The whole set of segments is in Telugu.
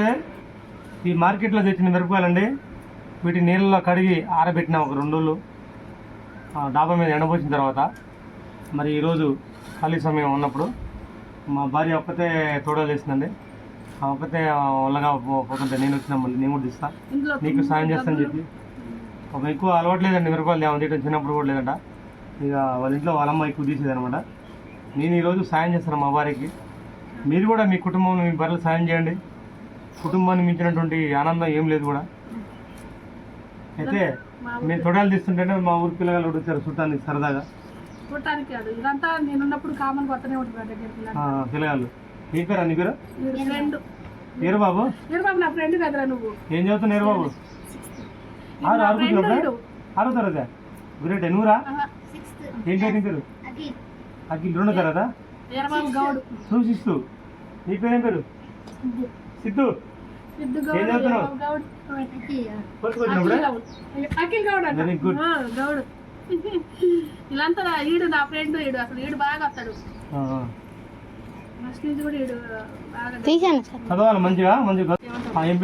నమస్తే ఈ మార్కెట్లో తెచ్చిన మిరపకాయలండి వీటి నీళ్ళలో కడిగి ఆరబెట్టిన ఒక రెండు రోజులు. ఆ, డాబా మీద ఎండబోసిన తర్వాత. మరి ఈరోజు ఖాళీ సమయం ఉన్నప్పుడు మా భార్య ఒక్కతే తోడలు వేసిందండి. ఆ ఒక్కతే వల్లగా పోతుంటే నేను వచ్చిన మళ్ళీ నేను కూడా తీస్తా. నీకు సాయం చేస్తానని చెప్పి. ఒక ఎక్కువ అలవాటు లేదండి మిరపకాయలు తేమని తీయడం చిన్నప్పుడు కూడా లేదంట. ఇక వాళ్ళ ఇంట్లో వాళ్ళ అమ్మ ఎక్కువ తీసేదనమాట నేను ఈరోజు సాయం చేస్తాను మా భార్యకి. మీరు కూడా మీ కుటుంబంలో మీ భార్యలు సాయం చేయండి. కుటుంబాన్ని మించినటువంటి ఆనందం ఏం లేదు కూడా. అయితే మేము తొడాలు తీస్తుంటేనే మా ఊరి పిల్లగాళ్ళు వచ్చారు చుట్టానికి సరదాగా. చూడటానికి కాదు ఇదంతా కామన్ కొత్తనే ఉంటుంది. ఆ, పిల్లగాళ్ళు. నీ పేరా నీ పేరు? ఫ్రెండ్ ఏరు బాబు మీరు బాబు నా ఫ్రెండ్ కదరా నువ్వు? ఏం చదువుతున్నావు ఏరు బాబు ఆరు ఆరు ఆరో తరగతి? గ్రేట్. నువ్వురా ఏం పేరు నీ పేరు? అఖిల్. రెండో తరగతా? శిస్తు నీ పేరేం పేరు? సిద్ధు. ఏం చదువుతున్నావు? అఖిల్. గౌడ్. గౌడ్ గౌడ్. ఇలాంతా ఈడు నా ఫ్రెండ్ ఈడు. అసలు ఈడు బాగా వస్తాడు. చదవాలి మంచిగా మంచిగా ఏం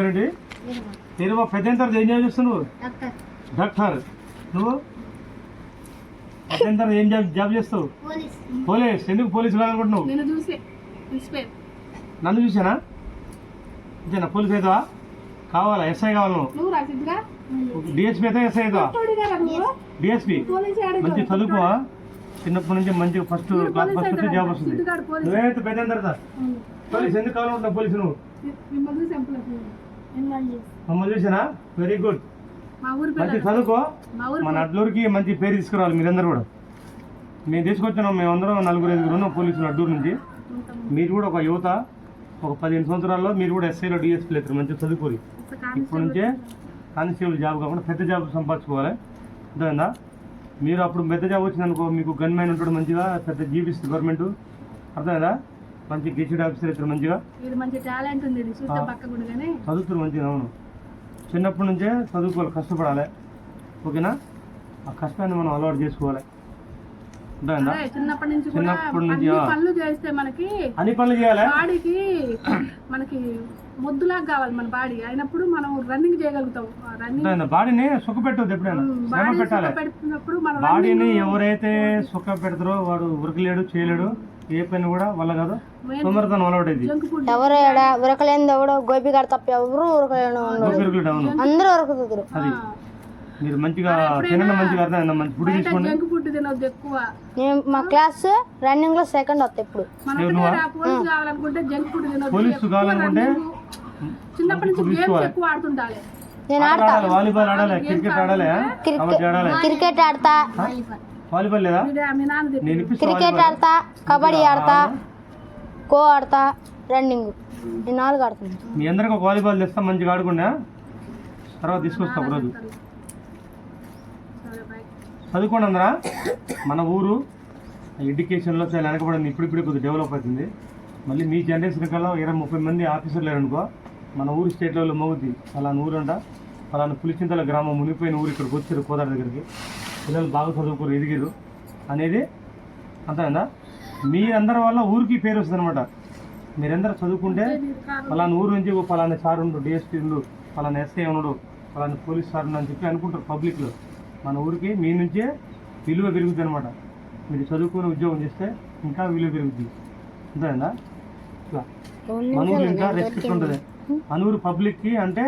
నేను ఏం చేస్తున్నావు? డాక్టర్. నువ్వు? ఏం జాబ్ జాబ్ చేస్తావు? పోలీస్. ఎందుకు పోలీస్ కావాలనుకుంటున్నావు నన్ను చూసానా? అంతేనా పోలీస్ అవుతావా కావాలా? ఎస్ఐ కావాలి? డిఎస్పీ అయితే ఎస్ఐ అవుతావా డిఎస్పీ. మంచి చదువుకోవా? చిన్నప్పటి నుంచి మంచిగా ఫస్ట్ క్లాస్ ఫస్ట్ జాబ్ వస్తుంది. నువ్వేమైతే పెద్ద తర్వాత? పోలీస్ ఎందుకు కావాలనుకుంటున్నావు పోలీసు నువ్వు? మిమ్మల్ని చూసానా? వెరీ గుడ్ మా ఊరి మంచి చదువుకో. మన అడ్లూరికి మంచి పేరు తీసుకురావాలి మీరందరూ కూడా. మేము తీసుకొచ్చినాం మేమందరం నలుగురు ఐదుగురు ఉన్నాం పోలీసులు అడ్డూరు నుంచి. మీరు కూడా ఒక యువత. ఒక పదిహేను సంవత్సరాల్లో మీరు కూడా ఎస్ఐలో డిఎస్పీలు అవుతారు మంచిగా చదువుకోరు ఇప్పటి నుంచే కానిస్టేబుల్ జాబ్ కాకుండా పెద్ద జాబ్ సంపాదించుకోవాలి. అర్థమైందా? మీరు అప్పుడు పెద్ద జాబ్ వచ్చిందనుకో మీకు గన్ మ్యాన్ ఉంటాడు మంచిగా పెద్ద జీవిస్తుంది గవర్నమెంట్. అర్థమైందా? మంచి గెస్టెడ్ ఆఫీసర్ అవుతారు మంచిగా. చదువుతారు మంచిగా అవును. చిన్నప్పటి నుంచే చదువుకోవాలి కష్టపడాలి. ఓకేనా? ఆ కష్టాన్ని మనం అలవాటు చేసుకోవాలి. చిన్నప్పటి నుంచి కూడా. పనులు చేస్తే మనకి అన్ని పనులు చేయాలి? బాడీకి మనకి ముద్దులాగా కావాలి మన బాడీ. అయినప్పుడు మనం రన్నింగ్ చేయగలుగుతాం. రన్నింగ్ బాడీని సుఖ పెట్టవద్దు ఎప్పుడైనా మనం బాడీని ఎవరైతే సుఖ పెడతారో వాడు ఉరకలేడు చేయలేడు. ఏ పని కూడా వల్ల కాదు తొందరతనం అలవాటైంది ఎవరు ఏడ ఉరకలేనిది ఎవడో గోపిగాడు తప్ప ఎవరు ఉరకలేను ఉరకలేడు అందరూ ఉరకుతురు అది. మీరు మంచిగా తినండి మంచిగా అర్థమైందా మంచి ఫుడ్ తీసుకోండి జంక్ ఫుడ్ తినొద్దు ఎక్కువ. నేను మా క్లాస్ రన్నింగ్లో సెకండ్ వస్తా ఇప్పుడు. పోలీసు కావాలనుకుంటే జంక్ ఫుడ్ తినొద్దు. పోలీసు కావాలనుకుంటే చిన్నప్పటి నుంచి గేమ్స్ ఎక్కువ ఆడుతుండాలి నేను ఆడాలి వాలీబాల్ ఆడాలి క్రికెట్ ఆడాలి క్రికెట్ ఆడతా. వాలీబాల్ లేదా? క్రికెట్ ఆడతా కబడ్డీ ఆడతా ఖో ఆడతా రన్నింగ్. నేను నాలుగు ఆడుతున్నాను మీ అందరికి ఒక వాలీబాల్ తెస్తా మంచిగా ఆడుకున్నా తర్వాత తీసుకొస్తా ఒక రోజు సరే బాయ్ చదువుకోండి అందరా మన ఊరు ఎడ్యుకేషన్లో చాలా వెనకబడింది. ఇప్పుడిప్పుడే ఇప్పుడు కొద్దిగా డెవలప్ అవుతుంది. మళ్ళీ మీ జనరేషన్ కల్లా ఇరవై ముప్పై మంది ఆఫీసర్లు లేరనుకో మన ఊరు స్టేట్ లెవెల్లో మోగుద్ది. ఫలానా ఊరుంట ఫలానా పులిచింతల గ్రామం మునిగిపోయిన ఊరు ఇక్కడికి వచ్చారు కోదాడ దగ్గరికి. పిల్లలు బాగా చదువుకోరు ఎదిగారు అనేది అంతేనా మీ అందరి వల్ల ఊరికి పేరు వస్తుంది అనమాట మీరందరూ చదువుకుంటే ఫలానా ఊరు నుంచి ఓ ఫలానా సార్ ఉండు డిఎస్పీ ఉండు ఫలానా ఎస్ఐ ఉన్నాడు ఫలానా పోలీస్ సార్ ఉండు అని చెప్పి అనుకుంటారు పబ్లిక్లో మన ఊరికి మీ నుంచే విలువ పెరుగుతుంది అనమాట మీరు చదువుకుని ఉద్యోగం చేస్తే ఇంకా విలువ పెరుగుతుంది అంతేనా ఇట్లా మన ఊరు ఇంకా రెస్పెక్ట్ ఉంటుంది. మన ఊరు పబ్లిక్కి అంటే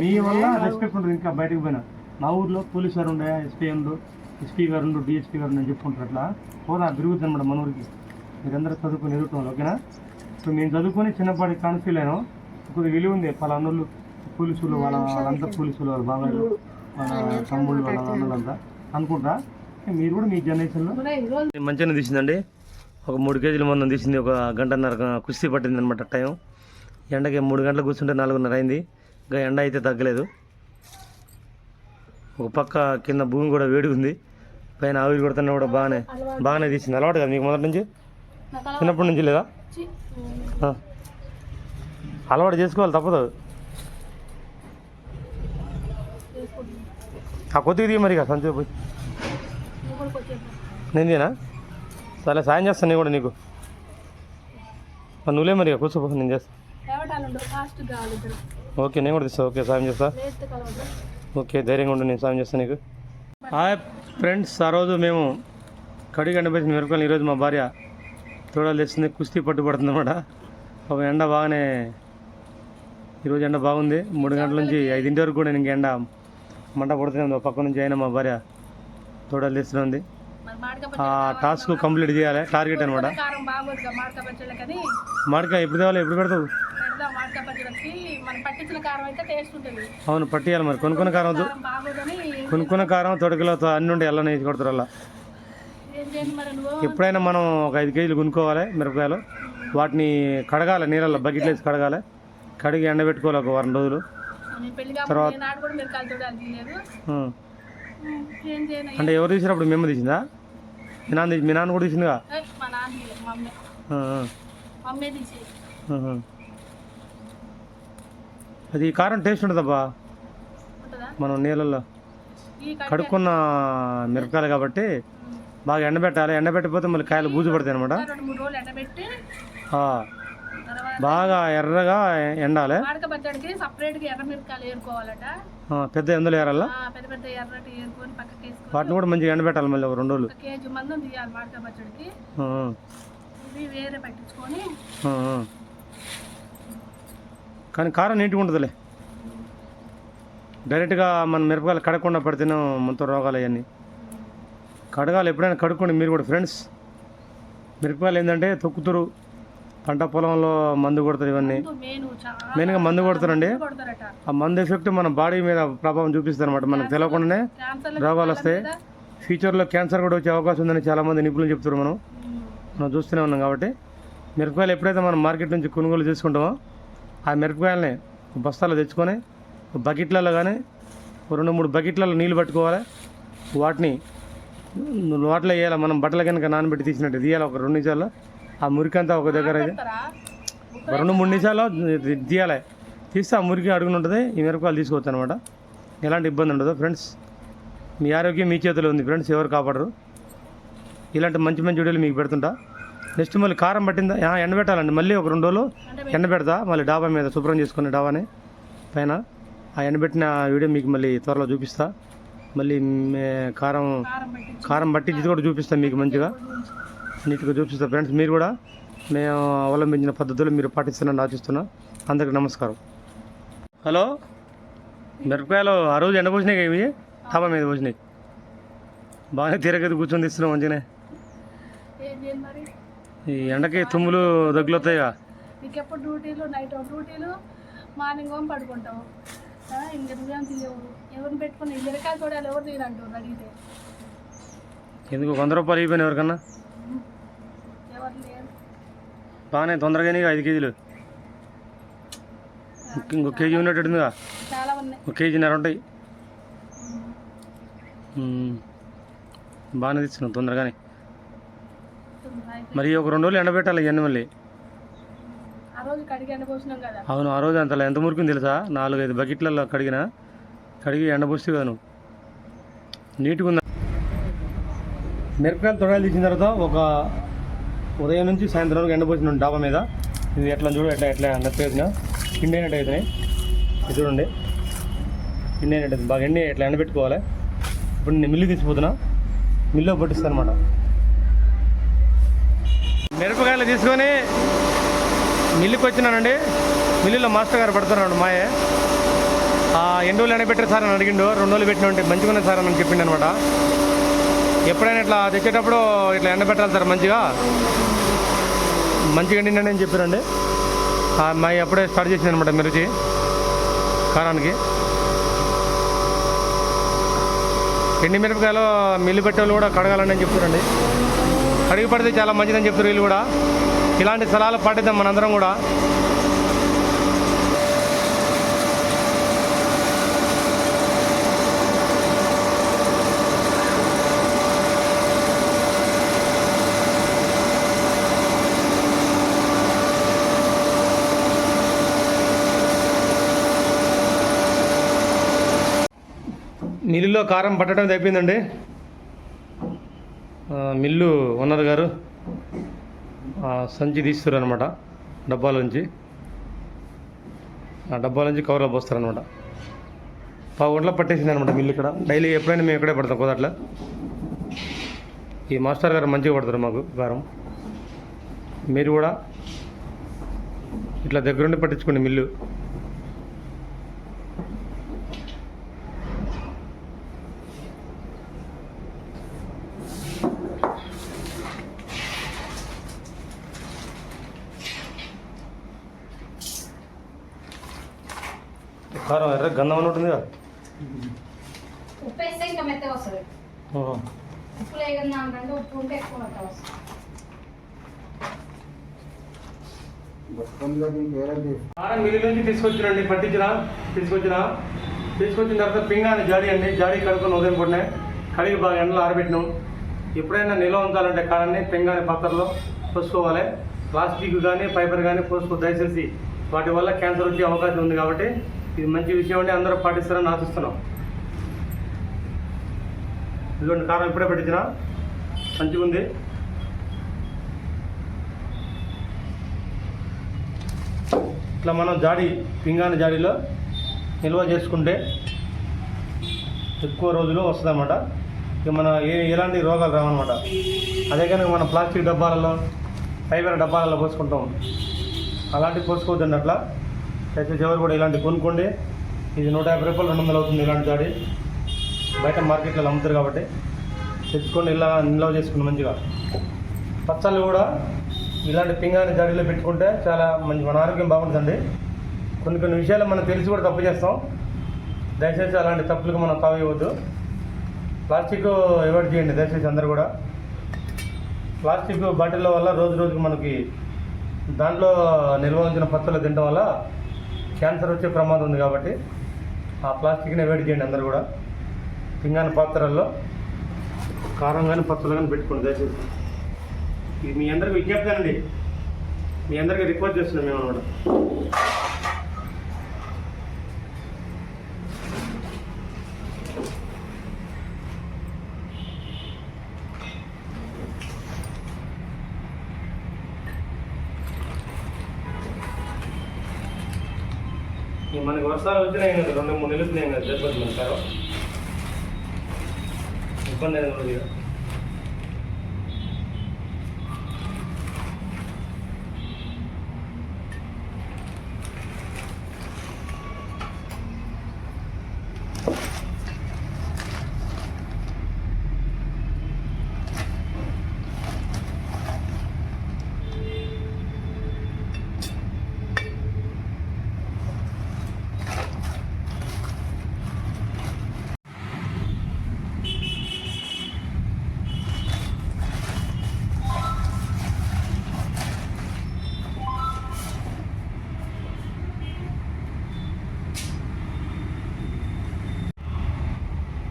మీ వల్ల రెస్పెక్ట్ ఉంటుంది ఇంకా బయటకు పోయినా. మా ఊర్లో పోలీస్ గారు ఉండే ఎస్పీ ఉండు ఎస్పీ గారు ఉండు డిఎస్పీ గారు అని చెప్పుకుంటారు అట్లా. హోదా పెరుగుతుంది అనమాట మన ఊరికి మీరందరూ చదువుకొని ఎదుగుతాం ఓకేనా? సో మేము చదువుకొని చిన్నపాటి కాన్ఫీల్ అయినాం. కొద్దిగా విలువ ఉంది పలానోళ్ళు పోలీసులు వాళ్ళ వాళ్ళంతా పోలీసులు వాళ్ళ వాళ్ళ. తమ్ముళ్ళు వాళ్ళ అన్నలంతా అనుకుంటా? మీరు కూడా మీ జనరేషన్లో? మంచిగా తీసిందండి. ఒక మూడు కేజీల మందం తీసింది. ఒక గంటన్నర కుస్తీ పట్టింది అనమాట టైం. ఎండకి మూడు గంటలకు కూర్చుంటే నాలుగున్నర అయింది. ఇంకా ఎండ అయితే తగ్గలేదు. ఒక పక్క కింద భూమి కూడా వేడి ఉంది. పైన ఆవిరి కొడుతున్నా కూడా బాగానే బాగానే తీసింది. అలవాటు కదా మీకు మొదటి నుంచి? చిన్నప్పటి నుంచి లేదా. అలవాటు చేసుకోవాలి తప్పదు. ఆ కొద్దిగా దిగి మరి ఇక సంచి పోయి నేనేనా సరే సాయం చేస్తాను నేను కూడా నీకు. నువ్వులే మరి ఇక కూర్చోపో నేను చేస్తాను ఓకే నేను కూడా తీస్తా ఓకే సాయం చేస్తా. ఓకే ధైర్యంగా ఉండు నేను సాయం చేస్తాను నీకు. హాయ్ ఫ్రెండ్స్ ఆ రోజు మేము కడిగి ఎండబేసిన మిరపకాయలు ఈరోజు మా భార్య తోడలు తెస్తుంది కుస్తీ పట్టుబడుతుంది అనమాట ఒక ఎండ బాగానే ఈరోజు ఎండ బాగుంది. మూడు గంటల నుంచి ఐదింటి వరకు కూడా నేను ఎండ మంట పడుతూనే ఉంది ఒక పక్క నుంచి అయినా మా భార్య తోడలు తెస్తుంది టాస్క్ కంప్లీట్ చేయాలి. టార్గెట్ అనమాట కారం బాగోదుగా మాడక పచ్చళ్ళకని మామిడికాయ ఎప్పుడు తేవాలి? ఎప్పుడు పెడతావు? అవును పట్టియాలి మరి. కొనుక్కున్న కారం వద్దు కొనుక్కున్న కారం తొడకలో అన్ని ఉండి ఎల్ల వేసి కొడతారు అలా. ఎప్పుడైనా మనం ఒక ఐదు కేజీలు కొనుక్కోవాలి మిరపకాయలు. వాటిని కడగాలి నీళ్ళల్లో బకెట్లు వేసి కడగాలి. కడిగి ఎండబెట్టుకోవాలి ఒక వారం రోజులు. పెళ్ళి కాకపోతే నాడు కూడా మీరు కాలు చూడాలి తీయలేదు ఉం. ఏం చేయను. అంటే ఎవరు తీసినప్పుడు మేము తీసిందా? మీ నాన్న మీ నాన్న కూడా తీసిందిగా ఏ, మా నాన్న తీయలేదు, మా అమ్మే. ఆ, ఆ, మమ్మీ తీసి ఆహా. అది కారం టేస్ట్ ఉంటుందబ్బా. ఉంటుందా? మనం నీళ్ళల్లో ఈ కడుక్కున్న మిరపకాయలు కాబట్టి బాగా ఎండబెట్టాలి. ఎండబెట్టకపోతే మళ్ళీ కాయలు బూజు పడతాయి అనమాట రెండు మూడు రోజులు ఎండబెట్టి తర్వాత బాగా ఎర్రగా ఎండాలి. సపరేట్గా ఎర్ర మిరపకాయలు ఏరుకోవాలట. పెద్ద ఎందులో ఏరాలా? పెద్ద పెద్ద ఎర్రటి ఏరుకొని పక్కకి వేసుకొని వాటిని కూడా మంచిగా ఎండబెట్టాలి మళ్ళీ ఒక రెండు రోజులు. కేజీ మందం తీయాలి. ఇవి వేరే పట్టించుకొని. కానీ కారం నీట్గా ఉంటుందిలే. డైరెక్ట్గా మన మిరపకాయలు కడగకుండా పడితేనే మొత్తం రోగాలు అవన్నీ. కడగాలి ఎప్పుడైనా కడుక్కోండి మీరు కూడా ఫ్రెండ్స్. మిరపకాయలు ఏంటంటే తొక్కుతురు పంట పొలంలో మందు కొడతారు ఇవన్నీ. మెయిన్గా మందు కొడతారండి. ఆ మందు ఎఫెక్ట్ మన బాడీ మీద ప్రభావం చూపిస్తుంది అనమాట మనకు తెలియకుండానే రోగాలు వస్తాయి ఫ్యూచర్లో క్యాన్సర్ కూడా వచ్చే అవకాశం ఉందని చాలామంది నిపుణులు చెప్తారు మనం. మనం చూస్తూనే ఉన్నాం కాబట్టి. మిరపకాయలు ఎప్పుడైతే మనం మార్కెట్ నుంచి కొనుగోలు చేసుకుంటామో ఆ మిరపకాయలని బస్తాలో తెచ్చుకొని బకెట్లలో కానీ రెండు మూడు బకెట్లలో నీళ్ళు పట్టుకోవాలి. వాటిని వాటిలో వేయాలి. మనం బట్టల కనుక నానబెట్టి తీసినట్టు తీయాలి. ఒక రెండు నిమిషాల్లో ఆ మురికంతా ఒక దగ్గర రెండు మూడు నిమిషాల్లో తీ- తీయాలి తీస్తే ఆ మురికి అడుగున ఉంటుంది ఈ మిరపకాయలు తీసుకోవచ్చు అనమాట ఎలాంటి ఇబ్బంది ఉండదు ఫ్రెండ్స్. మీ ఆరోగ్యం మీ చేతిలో ఉంది ఫ్రెండ్స్ ఎవరు కాపాడరు. ఇలాంటి మంచి మంచి వీడియోలు మీకు పెడుతుంటా. నెక్స్ట్ మళ్ళీ కారం పట్టిందా? ఎండబెట్టాలండి మళ్ళీ ఒక రెండు రోజులు ఎండబెడతా మళ్ళీ డాబా మీద శుభ్రం చేసుకుని డాబాని. పైన ఆ ఎండబెట్టిన వీడియో మీకు మళ్ళీ త్వరలో చూపిస్తా. మళ్ళీ కారం కారం పట్టించి కూడా చూపిస్తాను మీకు మంచిగా. నీట్గా చూపిస్తా. ఫ్రెండ్స్ మీరు కూడా మేము అవలంబించిన పద్ధతులు మీరు పాటిస్తున్నారని ఆశిస్తున్నా. అందరికి నమస్కారం. హలో? మిరపకాయలు ఆ రోజు ఎండ పోసినాయి ఇవి? డాబా మీద పోసినాయి. బాగానే తిరగతి కూర్చొని తీస్తున్నాం మంచిగానే. ఈ ఎండకి తుమ్ములు దగ్గులు వస్తాయిగా నీకు ఎప్పుడు డ్యూటీలు? నైట్ డ్యూటీలు మార్నింగ్ హోమ్ పడుకుంటావు. ఆ, ఇంక నువ్వేం తీయవు. ఎవరిని పెట్టుకుని మిరకాయలు చూడాలి ఎవరు తీరంటారు అడిగితే. ఎందుకు? వంద రూపాయలు అయిపోయినాయి ఎవరికన్నా? బాగానే తొందరగానే ఐదు కేజీలు? ఇంకో కేజీ ఉన్నట్టుందిగా ఒక కేజీన్నర ఉంటాయి. బాగానే తెచ్చినాం తొందరగానే. మరి ఒక రెండు రోజులు ఎండబెట్టాలి ఇవన్నీ మళ్ళీ. అవును ఆ రోజు అంతలా ఎంత మురికింది తెలుసా? నాలుగైదు బకెట్లలో కడిగిన. కడిగి ఎండబోస్తే కదా నువ్వు. నీట్గా ఉందా? మిరపకాయలు తొడాలు తీసిన తర్వాత ఒక ఉదయం నుంచి సాయంత్రం వరకు ఎండబోసిన డాబా మీద. ఇది ఎట్లా చూడు ఎట్లా ఎట్లా నప్పేసిన పిండి అయినట్టు అవుతున్నాయి ఇది చూడండి. పిండి అయినట్టు అవుతుంది. బాగా ఎండి ఎట్లా ఎండబెట్టుకోవాలి. ఇప్పుడు నేను మిల్లు తీసిపోతున్నా. మిల్లో పట్టిస్తాను అనమాట మిరపకాయలు తీసుకొని మిల్లుకి వచ్చినానండి. మిల్లులో మాస్టర్ గారు పడుతున్నాడు మాయే. ఆ ఎన్ని రోజులు ఎండబెట్టారు సార్ అని అడిగిండు. రెండు రోజులు పెట్టిన ఉంటే మంచిగా ఉన్నాయి సార్ అని చెప్పిండు అనమాట ఎప్పుడైనా ఇట్లా తెచ్చేటప్పుడు ఇట్లా ఎండబెట్టాలి సార్ మంచిగా. మంచిగా ఎండిండండి అని చెప్పారండి. మా అప్పుడే స్టార్ట్ చేసింది అనమాట మిర్చి కారానికి. ఎండి మిరపకాయలు మిల్లు పెట్టే వాళ్ళు కూడా కడగాలని అని చెప్తారండి. కడిగి పడితే చాలా మంచిదని చెప్తారు వీళ్ళు కూడా. ఇలాంటి స్థలాలు పాటిద్దాం మనందరం కూడా. మిల్లులో కారం పట్టడం అయిపోయిందండి. మిల్లు ఓనర్ గారు సంచి తీస్తారు అనమాట డబ్బాలోంచి ఆ డబ్బాల నుంచి కవర్లో పోస్తారనమాట పా గంటలో పట్టేసింది అనమాట మిల్లు ఇక్కడ. డైలీ ఎప్పుడైనా మేము ఇక్కడే పడతాం కుదరట్ల ఈ మాస్టర్ గారు మంచిగా పడతారు మాకు కారం. మీరు కూడా ఇట్లా దగ్గరుండి పట్టించుకోండి మిల్లు. కారం ఎర్ర గంధం అని ఉంటుందిగా ఉప్పు వేస్తే ఇంకా మెత్తగా వస్తుంది. ఓహో. ఉప్పు లేకుండా అంటే ఉప్పు ఉంటే ఎక్కువ మెత్తగా వస్తుంది. కారం మిల్లు నుంచి తీసుకొచ్చినండి పట్టించిన? తీసుకొచ్చిన? తీసుకొచ్చిన తర్వాత పింగాని జాడి అండి జాడి కడుక్కొని ఉదయం పూటనే కడిగి బాగా ఎండలో ఆరబెట్టినాం. ఎప్పుడైనా నిల్వ ఉంచాలంటే కారాన్ని పింగాని పాత్రలో పోసుకోవాలి. ప్లాస్టిక్ కానీ ఫైబర్ కానీ పోసుకో దయచేసి. వాటి వల్ల క్యాన్సర్ వచ్చే అవకాశం ఉంది కాబట్టి ఇది మంచి విషయం అండి అందరూ పాటిస్తారని ఆశిస్తున్నాం. ఇదిగోండి కారం ఇప్పుడే పెట్టించిన. మంచిగా ఉంది. ఇట్లా మనం జాడి పింగాని జాడీలో నిల్వ చేసుకుంటే ఎక్కువ రోజులు వస్తుందన్నమాట. ఇక మన ఏ ఎలాంటి రోగాలు రావన్నమాట. అదే కనుక మనం ప్లాస్టిక్ డబ్బాలలో ఫైబర్ డబ్బాలలో పోసుకుంటాం. అలాంటివి పోసుకోవద్దండి అట్లా. దయచేసి ఎవరు కూడా ఇలాంటి కొనుక్కోండి. ఇది నూట యాభై రూపాయలు రెండు వందలు అవుతుంది ఇలాంటి దాడి. బయట మార్కెట్లో అమ్ముతారు కాబట్టి తెచ్చుకొని ఇలా నిల్వ చేసుకుని మంచిగా. పచ్చళ్ళు కూడా ఇలాంటి పింగాని జాడీలో పెట్టుకుంటే చాలా మంచి మన ఆరోగ్యం బాగుంటుందండి. కొన్ని కొన్ని విషయాలు మనం తెలిసి కూడా తప్పు చేస్తాం. దయచేసి అలాంటి తప్పులకు మనం తావివ్వద్దు ప్లాస్టిక్ అవాయిడ్ చేయండి దయచేసి అందరు కూడా. ప్లాస్టిక్ బాటిల్ వల్ల రోజు రోజుకి మనకి దాంట్లో నిల్వ ఉంచిన పచ్చళ్ళు తినడం వల్ల క్యాన్సర్ వచ్చే ప్రమాదం ఉంది కాబట్టి ఆ ప్లాస్టిక్ని అవాయిడ్ చేయండి అందరు కూడా. పింగాని పాత్రల్లో కారం కానీ పచ్చళ్ళు కానీ పెట్టుకోండి దయచేసి. ఇది మీ అందరికి విజ్ఞప్తి మీ అందరికీ రిక్వెస్ట్ చేస్తున్నాం మేము అనమాట. మనకి వర్షాలు వచ్చినాయి కదా రెండు మూడు నెలలు నేను కదా దెబ్బలు మనకారు ఇబ్బంది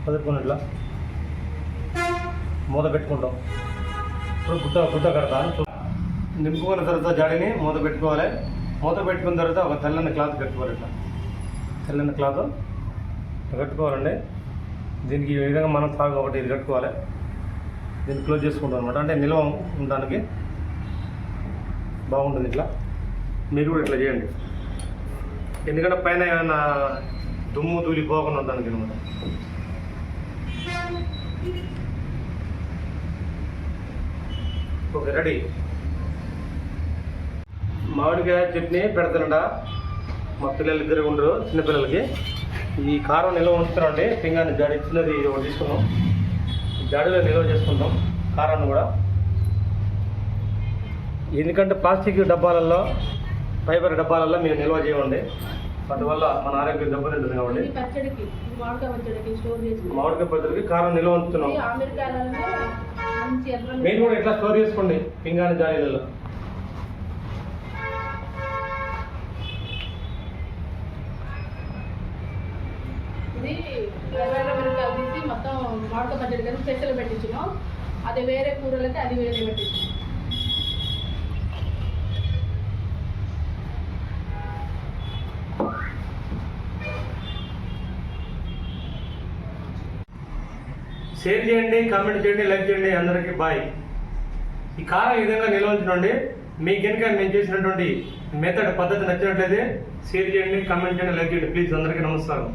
పదుకొని ఇట్లా మూత పెట్టుకుంటాం. ఇప్పుడు గుట్ట గుట్ట కడతా నింపుకున్న తర్వాత జాడిని మూత పెట్టుకోవాలి. మూత పెట్టుకున్న తర్వాత ఒక తెల్లని క్లాత్ కట్టుకోవాలి ఇట్లా. తెల్లని క్లాత్ కట్టుకోవాలండి. దీనికి ఈ విధంగా మనం తాగు ఒకటి ఇది కట్టుకోవాలి. దీన్ని క్లోజ్ చేసుకుంటాం అనమాట అంటే నిల్వ ఉండడానికి బాగుంటుంది ఇట్లా. మీరు కూడా ఇట్లా చేయండి. ఎందుకంటే పైన ఏమైనా దుమ్ము తూలి పోకుండా ఉండడానికి అనమాట ఓకే రెడీ. మామిడికాయ చట్నీ పెడతానంట. మా పిల్లలు ఇద్దరు ఉండరు చిన్నపిల్లలకి. ఈ కారం నిల్వ ఉంచుతామండి పింగాన్ని జాడి చిన్నది ఒకటి తీసుకున్నాం జాడీలో నిల్వ చేసుకుంటాం కారాన్ని కూడా. ఎందుకంటే ప్లాస్టిక్ డబ్బాలలో ఫైబర్ డబ్బాలలో మేము నిల్వ చేయండి వాటి వల్ల మన ఆరోగ్యం దెబ్బతింటుంది కాబట్టి. మామిడికాయ పచ్చడికి కారం నిల్వ ఉంచుతున్నాం. మీరు కూడా ఇట్లా స్టోర్ చేసుకోండి మిరపకాయలు తీసి మొత్తం మామిడికాయ పచ్చడి కానీ స్పెషల్ పెట్టించున్నాం. అది వేరే కూరలకి అది వేరే పెట్టించున్నాం. షేర్ చేయండి కామెంట్ చేయండి లైక్ చేయండి అందరికీ బాయ్. ఈ కారం ఈ విధంగా నిల్వ ఉంచండి. మీకు కనుక మేము చేసినటువంటి మెథడ్ పద్ధతి నచ్చినట్లయితే షేర్ చేయండి కామెంట్ చేయండి లైక్ చేయండి. ప్లీజ్ అందరికీ నమస్కారం.